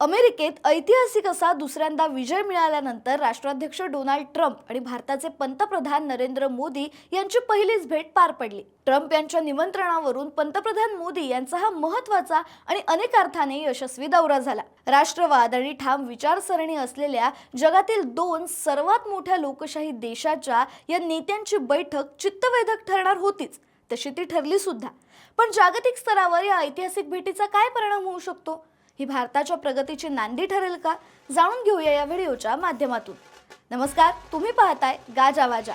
अमेरिकेत ऐतिहासिक असा दुसऱ्यांदा विजय मिळाल्यानंतर राष्ट्राध्यक्ष डोनाल्ड ट्रम्प आणि भारताचे पंतप्रधान नरेंद्र मोदी यांची पहिलीच भेट पार पडली. ट्रम्प यांच्या निमंत्रणावरून पंतप्रधान मोदी यांचा हा महत्त्वाचा आणि अनेक अर्थाने यशस्वी दौरा झाला. राष्ट्रवाद आणि ठाम विचारसरणी असलेल्या जगातील दोन सर्वात मोठ्या लोकशाही देशाच्या या नेत्यांची बैठक चित्तवेधक ठरणार होतीच तशी ती ठरली सुद्धा. पण जागतिक स्तरावर या ऐतिहासिक भेटीचा काय परिणाम होऊ शकतो? ही भारताच्या प्रगतीची नांदी ठरेल का? जाणून घेऊया या व्हिडिओच्या माध्यमातून. नमस्कार तुम्ही पाहताय गाजा वाजा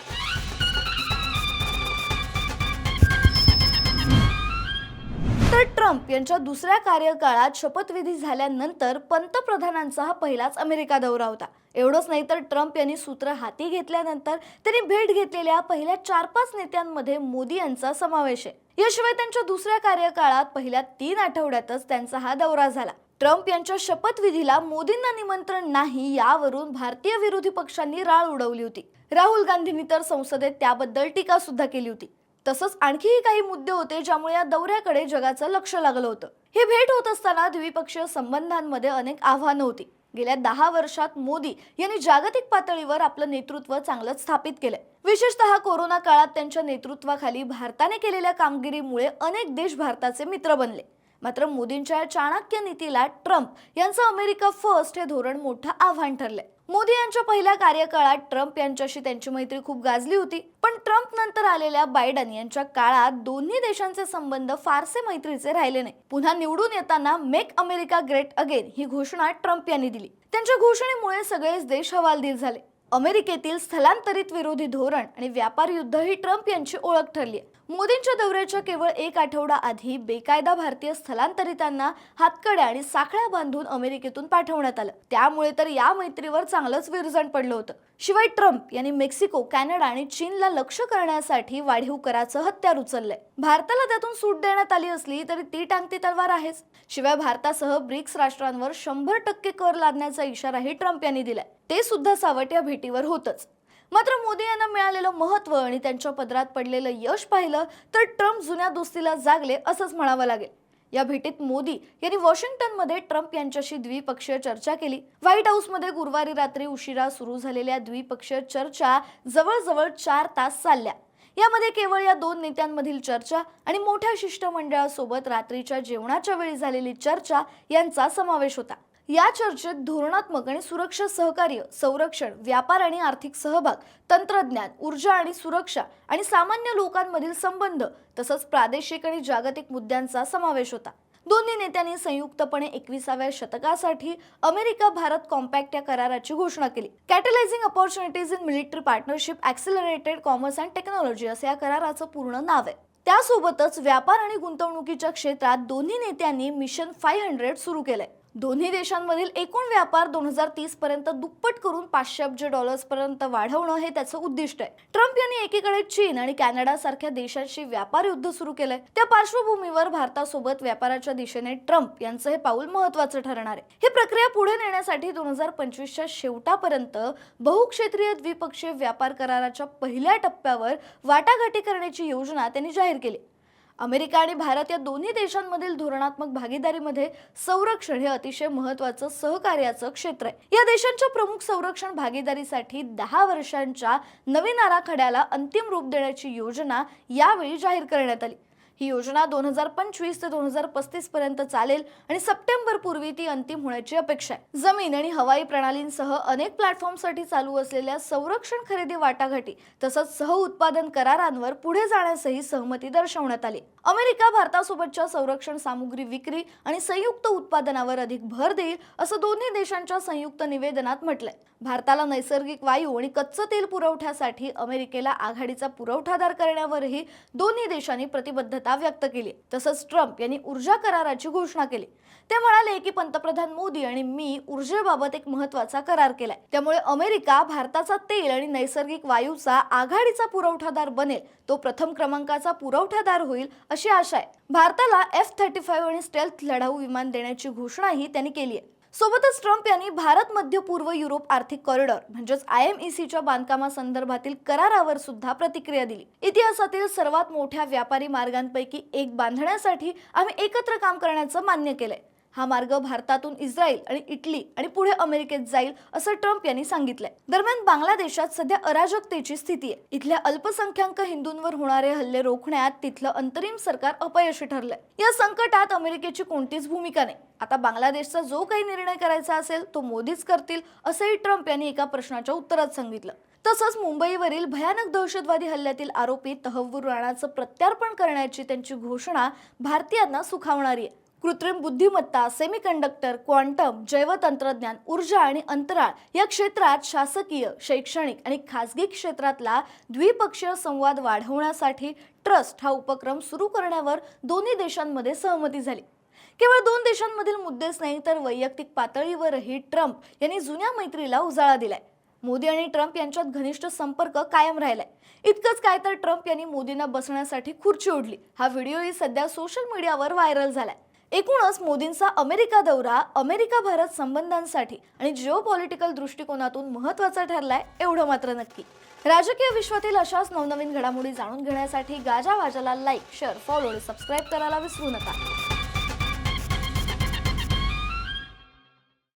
तर ट्रम्प यांच्या दुसऱ्या कार्यकाळात शपथविधी झाल्यानंतर पंतप्रधानांचा हा पहिलाच अमेरिका दौरा होता. एवढंच नाही तर ट्रम्प यांनी सूत्र हाती घेतल्यानंतर त्यांनी भेट घेतलेल्या पहिल्या चार पाच नेत्यांमध्ये मोदी यांचा समावेश आहे. याशिवाय त्यांच्या दुसऱ्या कार्यकाळात पहिल्या तीन आठवड्यातच त्यांचा हा दौरा झाला. ट्रम्प यांच्या शपथविधीला मोदींना निमंत्रण नाही यावरून भारतीय विरोधी पक्षांनी राळ उडवली होती. राहुल गांधींनी तर संसदेत त्याबद्दल टीका सुद्धा केली होती. तसंच आणखीही काही मुद्दे होते ज्यामुळे या दौऱ्याकडे जगाचं लक्ष लागलं होतं. ही भेट होत असताना द्विपक्षीय संबंधांमध्ये अनेक आव्हानं होती. गेल्या दहा वर्षात मोदी यांनी जागतिक पातळीवर आपलं नेतृत्व चांगलंच स्थापित केलंय. विशेषतः कोरोना काळात त्यांच्या नेतृत्वाखाली भारताने केलेल्या कामगिरीमुळे अनेक देश भारताचे मित्र बनले. मात्र मोदींच्या चाणक्य नीतीला ट्रम्प यांचं अमेरिका फर्स्ट हे धोरण मोठं आव्हान ठरलंय. मोदी यांच्या पहिल्या कार्यकाळात ट्रम्प यांच्याशी त्यांची मैत्री खूप गाजली होती. पण ट्रम्प नंतर आलेल्या बायडन यांच्या काळात दोन्ही देशांचे संबंध फारसे मैत्रीचे राहिले नाही. पुन्हा निवडून येताना मेक अमेरिका ग्रेट अगेन ही घोषणा ट्रम्प यांनी दिली. त्यांच्या घोषणेमुळे सगळेच देश हवालदिल झाले. अमेरिकेतील स्थलांतरित विरोधी धोरण आणि व्यापार युद्ध ही ट्रम्प यांची ओळख ठरली मोदींच्या दौऱ्याच्या केवळ एक आठवडा आधी बेकायदा भारतीय स्थलांतरितांना हातकड्या आणि साखळ्या बांधून अमेरिकेतून पाठवण्यात आलं. त्यामुळे तर या मैत्रीवर चांगलंच विरजण पडलं होतं. शिवाय ट्रम्प यांनी मेक्सिको कॅनडा आणि चीनला लक्ष करण्यासाठी वाढीव कराचं हत्यार उचललंय. भारताला त्यातून सूट देण्यात आली असली तरी ती टांगती तलवार आहेच. शिवाय भारतासह ब्रिक्स राष्ट्रांवर शंभर टक्के कर लादण्याचा इशाराही ट्रम्प यांनी दिलाय. ते सुद्धा सावट या भेटीवर होतच. मात्र मोदी यांना मिळालेलं महत्त्व आणि त्यांच्या पदरात पडलेलं यश पाहिलं तर ट्रम्प जुन्या दोस्तीला जागले असंच म्हणावं लागेल. या भेटीत मोदी यांनी वॉशिंग्टनमध्ये ट्रम्प यांच्याशी द्विपक्षीय चर्चा केली. व्हाईट हाऊसमध्ये गुरुवारी रात्री उशिरा सुरू झालेल्या द्विपक्षीय चर्चा जवळजवळ चार तास चालल्या. यामध्ये केवळ या दोन नेत्यांमधील चर्चा आणि मोठ्या शिष्टमंडळासोबत रात्रीच्या जेवणाच्या वेळी झालेली चर्चा यांचा समावेश होता. या चर्चेत धोरणात्मक आणि सुरक्षा सहकार्य संरक्षण व्यापार आणि आर्थिक सहभाग तंत्रज्ञान ऊर्जा आणि सुरक्षा आणि सामान्य लोकांमधील संबंध तसंच प्रादेशिक आणि जागतिक मुद्द्यांचा समावेश होता. दोन्ही नेत्यांनी संयुक्तपणे एकविसाव्या शतकासाठी अमेरिका भारत कॉम्पॅक्ट या कराराची घोषणा केली. Catalysing opportunities in military partnership accelerated commerce and technology असं या कराराचं पूर्ण नाव आहे. त्यासोबतच व्यापार आणि गुंतवणुकीच्या क्षेत्रात दोन्ही नेत्यांनी मिशन फाय हंड्रेड सुरू केलंय. दोन्ही देशांमधील एकूण व्यापार दोन हजार तीस पर्यंत दुप्पट करून पाचशे अब्ज डॉलर्स पर्यंत वाढवणं हे त्याचं उद्दिष्ट आहे. ट्रम्प यांनी एकीकडे चीन आणि कॅनडा सारख्या देशांशी व्यापार युद्ध सुरू केलंय. त्या पार्श्वभूमीवर भारतासोबत व्यापाराच्या दिशेने ट्रम्प यांचं हे पाऊल महत्वाचं ठरणार आहे. ही प्रक्रिया पुढे नेण्यासाठी दोन हजार पंचवीसच्या शेवटापर्यंत बहुक्षेत्रीय द्विपक्षीय व्यापार कराराच्या पहिल्या टप्प्यावर वाटाघाटी करण्याची योजना त्यांनी जाहीर केली. अमेरिका आणि भारत या दोन्ही देशांमधील धोरणात्मक भागीदारीमध्ये संरक्षण हे अतिशय महत्वाचं सहकार्याचं क्षेत्र आहे. या देशांच्या प्रमुख संरक्षण भागीदारीसाठी दहा वर्षांच्या नवीन आराखड्याला अंतिम रूप देण्याची योजना यावेळी जाहीर करण्यात आली. ही योजना दोन हजार पंचवीस ते दोन हजार पस्तीस पर्यंत चालेल आणि सप्टेंबर पूर्वी ती अंतिम होण्याची अपेक्षा आहे. जमीन आणि हवाई प्रणालींसह अनेक प्लॅटफॉर्मसाठी चालू असलेल्या संरक्षण खरेदी वाटाघाटी तसंच सह उत्पादन करारांवर पुढे जाण्यासही सहमती दर्शवण्यात आली. अमेरिका भारतासोबतच्या संरक्षण सामुग्री विक्री आणि संयुक्त उत्पादनावर अधिक भर देईल असं दोन्ही देशांच्या संयुक्त निवेदनात म्हटलंय. भारताला नैसर्गिक वायू आणि कच्चं तेल पुरवठ्यासाठी अमेरिकेला आघाडीचा पुरवठादार करण्यावरही दोन्ही देशांनी प्रतिबद्धता व्यक्त केली तसंच ट्रम्प यांनी ऊर्जा कराराची घोषणा केली. ते म्हणाले की पंतप्रधान मोदी आणि मी ऊर्जेबाबत एक महत्त्वाचा करार केलाय. त्यामुळे अमेरिका भारताचा तेल आणि नैसर्गिक वायूचा आघाडीचा पुरवठादार बनेल. तो प्रथम क्रमांकाचा पुरवठादार होईल अशी आशा आहे. भारताला एफ थर्टी फाईव्ह आणि स्टेल्थ लढाऊ विमान देण्याची घोषणाही त्यांनी केली आहे. सोबतच ट्रम्प यांनी भारत मध्य पूर्व युरोप आर्थिक कॉरिडॉर म्हणजेच आय एम ई सीच्या बांधकामासंदर्भातील करारावर सुद्धा प्रतिक्रिया दिली. इतिहासातील सर्वात मोठ्या व्यापारी मार्गांपैकी एक बांधण्यासाठी आम्ही एकत्र काम करण्याचं मान्य केलंय. हा मार्ग भारतातून इस्रायल आणि इटली आणि पुढे अमेरिकेत जाईल असं ट्रम्प यांनी सांगितलंय. दरम्यान बांगलादेशात सध्या अराजकतेची स्थिती आहे. इथल्या अल्पसंख्याक हिंदूंवर होणारे हल्ले रोखण्यात तिथलं अंतरिम सरकार अपयशी ठरलंय. या संकटात अमेरिकेची कोणतीच भूमिका नाही. आता बांगलादेशचा जो काही निर्णय करायचा असेल तो मोदीच करतील असंही ट्रम्प यांनी एका प्रश्नाच्या उत्तरात सांगितलं. तसंच मुंबईवरील भयानक दहशतवादी हल्ल्यातील आरोपी तहव्वूर राणाचं प्रत्यार्पण करण्याची त्यांची घोषणा भारतीयांना सुखावणारी आहे. कृत्रिम बुद्धिमत्ता सेमीकंडक्टर क्वांटम जैवतंत्रज्ञान ऊर्जा आणि अंतराळ या क्षेत्रात शासकीय शैक्षणिक आणि खासगी क्षेत्रातला द्विपक्षीय संवाद वाढवण्यासाठी ट्रस्ट हा उपक्रम सुरू करण्यावर दोन्ही देशांमध्ये सहमती झाली. केवळ दोन देशांमधील मुद्देच नाही तर वैयक्तिक पातळीवरही ट्रम्प यांनी जुन्या मैत्रीला उजाळा दिलाय. मोदी आणि ट्रम्प यांच्यात घनिष्ठ संपर्क कायम राहिलाय. इतकंच काय तर ट्रम्प यांनी मोदींना बसण्यासाठी खुर्ची ओढली. हा व्हिडिओही सध्या सोशल मीडियावर व्हायरल झालाय. एकूणच मोदींचा अमेरिका दौरा अमेरिका भारत संबंधांसाठी आणि जिओ पॉलिटिकल दृष्टिकोनातून महत्त्वाचा ठरलाय एवढं मात्र नक्की. राजकीय विश्वातील अशाच नवनवीन घडामोडी जाणून घेण्यासाठी गाजा वाजाला लाईक शेअर फॉलो आणि सबस्क्राईब करायला विसरू नका.